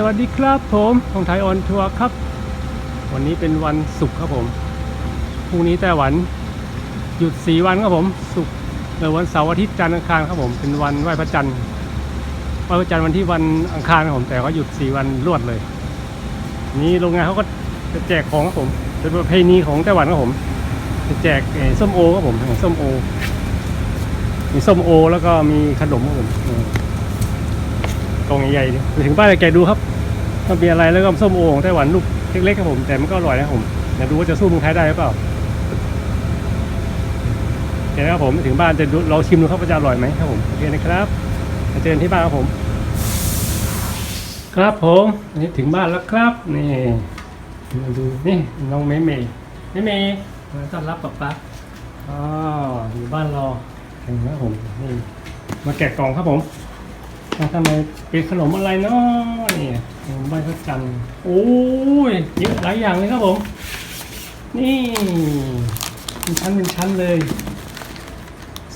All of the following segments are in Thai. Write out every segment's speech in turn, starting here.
สวัสดีครับผมของไทยออนทัวร์ครับ วันนี้เป็นวันศุกร์ครับผมพรุ่งนี้ไต้หวันหยุดสีวันครับผมศุกร์เออวันเสาร์อาทิตย์จันทร์อังคารครับผมเป็นวันไหว้พระจันทร์ไหว้พระจันทร์วันที่วันอังคารครับผมแต่เขาหยุดสีวันรวดเลย นี้โรงงานเขาก็จะแจกของครับผมเป็นประเพณีของไต้หวันครับผมจะแจกส้มโอครับผมส้มโอมีส้มโอ แล้วก็มีขนมครับผม กล่องใหญ่ๆดิไปถึงบ้านแกดูครับมันมีอะไรแล้วก็ส้มโอของไต้หวันลูกเล็กๆครับผมแต่มันก็อร่อยนะครับผมเดี๋ยวดูว่าจะสู้เมืองไทยได้หรือเปล่าโอเคนะครับผมถึงบ้านจะดูเราชิมดูครับว่าจะอร่อยไหมครับผมโอเคนะครับมาเจอกันที่บ้านครับผม ครับผมนนี้ถึงบ้านแล้วครับนี่มาดูนี่น้องเมย์เมย์เมย์เมย์มาต้อนรับป๊าป๊าอ๋ออยู่บ้านราถึงแล้วผมนี่มาแกะกล่องครับผม มาทำไมเป็นขนมอะไรเนาะนี่ขนมใบพระจันทร์โอ้ยเยอะหลายอย่างเลยครับผม นี่เป็นชั้นเป็นชั้นเลย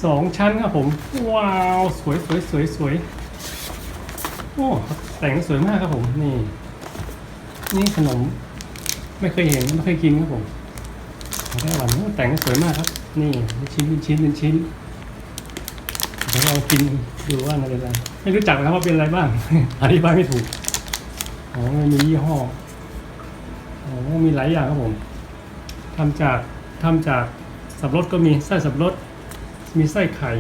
สองชั้นครับผม ว้าว สวยสวยสวยสวยโอ้แต่งสวยมากครับผม นี่ นี่ขนม ไม่เคยเห็นไม่เคยกินครับผมไต้หวันแต่งสวยมากครับ นี่เป็นชิ้นเป็นชิ้นเป็นชิ้น ลองกินดูว่ามันเป็นอะไร ไม่รู้จักนะครับว่าเป็นอะไรบ้าง อธิบายไม่ถูกอ๋อมันมียี่ห้ออ๋อมีหลายอย่างครับผมทำจากทำจากสับปะรดก็มีไส้สับปะรดมีไส้ไข่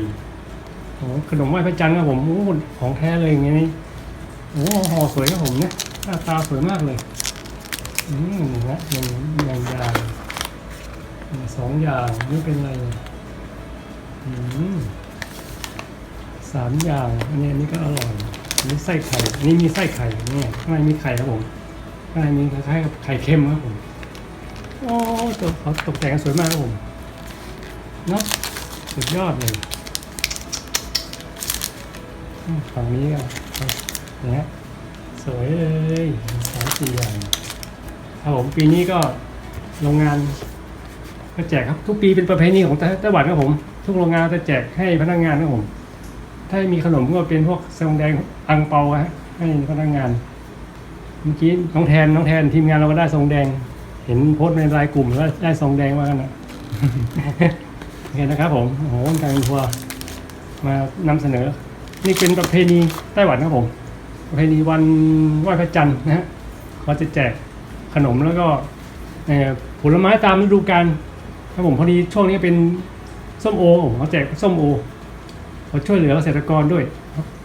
โอ้ขนมไหว้พระจันทร์ครับผมโอ้ของแท้เลยอย่างนี้โอ้ห่อสวยครับผมเนี่ยหน้าตาสวยมากเลยอืมนะหนึ่งอย่างอย่างสองอย่างนี่เป็นอะไรเนี่ยอืม สามอย่างอันนี้อันนี้ก็อร่อยอันนี้ไส้ไข่อันนี้มีไส้ไข่เนี่ยข้างในมีไข่ครับผมข้างในมีคล้ายๆกับไข่เค็มครับผมโอ้ตัวเขาตกแต่งสวยมากครับผมเนาะสุดยอดเลยฝั่งนี้ก็นะสวยเลยสามสี่อย่างครับผมปีนี้ก็โรงงานก็แจกครับทุกปีเป็นประเพณีของไต้ไต้หวันครับผม ทุกโรงงานจะแจกให้พนักงานครับผม ถ้ามีขนมก็เป็นพวกซองแดงอังเปาฮะให้พนักงาน เมื่อกี้น้องแทนน้องแทนทีมงานเราก็ได้ซองแดง เห็นโพสต์ในรายกลุ่มแล้วได้ซองแดงมากันนะโอเคนะครับผมโอ้โหการทัวร์มานำเสนอ นี่เป็นประเพณีไต้หวันครับผม ประเพณีวันไหว้พระจันทร์นะฮะเขาจะแจกขนมแล้วก็ผลไม้ตามฤดูกาลครับผมพอดีช่วงนี้เป็นส้มโอผมเขาแจกส้มโอ เขาช่วยเหลือเกษตรกรด้วย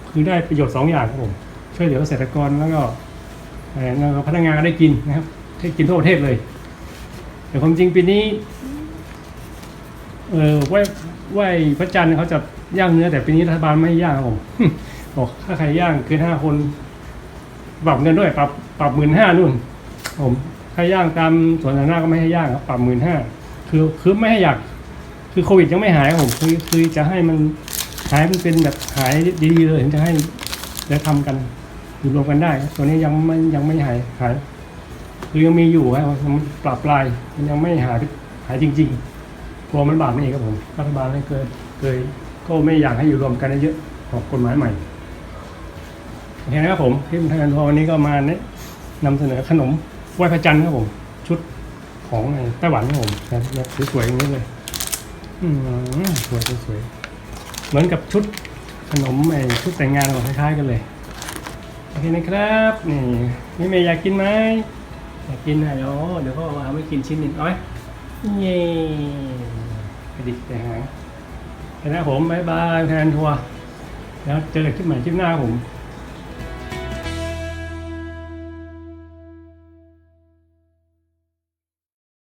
คือได้ประโยชน์สองอย่างครับผมช่วยเหลือเกษตรกรแล้วก็แล้วก็พนักงานก็ได้กินนะครับได้กินทั่วประเทศเลย แต่ความจริงปีนี้เออไหว้ไหว้พระจันทร์เขาจะย่างเนื้อแต่ปีนี้รัฐบาลไม่ย่างครับผมบอกถ้าใครย่างเกินห้าคนปรับเงินด้วยปรับปรับหมื่นห้านู่น ผมใครย่างตามสวนสาธารณะก็ไม่ให้ย่างครับปรับหมื่นห้าคือคือไม่ให้อยาก คือโควิดยังไม่หายครับผมคือคือจะให้มัน หายมันเป็นแบบหายดีๆเลยถึงจะให้ได้ทำกันอยู่รวมกันได้ ตัวนี้ยังไม่ยังไม่หายหายคือยังมีอยู่ครับมันปรับปลายมันยังไม่หายหายจริงๆกลัวมันบาปนี่เองครับผมรัฐบาลไม่เคยเคยก็ไม่อยากให้อยู่รวมกันเยอะๆออกกฎหมายใหม่โอเคนะครับผมที่ทางทอวันนี้ก็มาเนี่ยนำเสนอขนมไหว้พระจันทร์ครับผม ชุดของไอ้ไต้หวันครับผมแบบสวยๆอย่างนี้เลย อืมสวยสวยๆ เหมือนกับชุดขนมไอ้ชุดแต่งงานของคล้ายๆกันเลยโอเคนะครับนี่นี่เมย์อยากกินไหมอยากกินนะเดี๋ยวเดี๋ยวก็เอามาให้กินชิ้นหนึ่งเอาไหมเย่กระดิกแต่หางนะครับผมบายบายแทนทัวร์แล้วเจอกันที่ใหม่คลิปหน้าผม